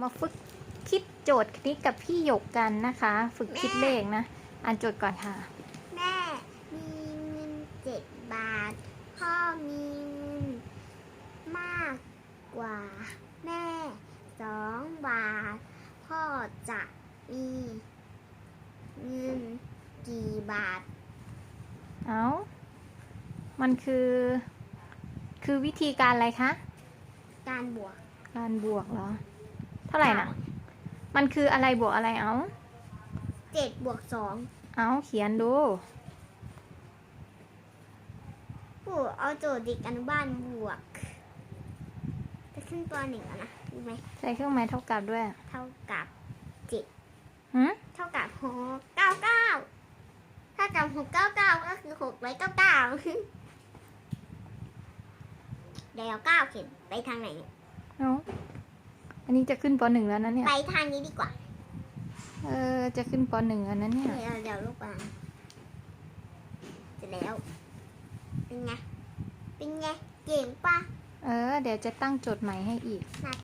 มาฝึกคิดโจทย์คณิตกับพี่หยกกันนะคะ ฝึกคิดเลขนะ อ่านโจทย์ก่อนค่ะ แม่มีเงินเจ็ดบาท พ่อมีเงินมากกว่า แม่สองบาท พ่อจะมีเงินกี่บาท เอามันคือ คือวิธีการอะไรคะ การบวก การบวกเหรอ เท่าไหร่นะมันคืออะไรบวกอะไรเอาเจ็ดบวกสองเอาเขียนดูปู่เอาโจทย์เด็กอนุบาลบวกจะขึ้นปหนึ่งแล้วนะรู้ไหมใส่เครื่องหมายเท่ากับด้วย เท่ากับเจ็ดหืมเท่ากับหกเก้าเก้าถ้ากับหกเก้าเก้าก็คือหกร้อยเก้าเก้าเดี๋ยวเก้าเขียนไปทางไหนเนี่ยเอาอันนี้จะขึ้นปหนึ่งแล้วนะเนี่ย ไปทางนี้ดีกว่า เออ จะขึ้นปหนึ่งแล้วนะเนี่ย เดี๋ยวเดี๋ยวลูกวางเสร็จแล้ว เป็นไง เป็นไง เก่งปะเออ เดี๋ยวจะตั้งโจทย์ใหม่ให้อีกหน้า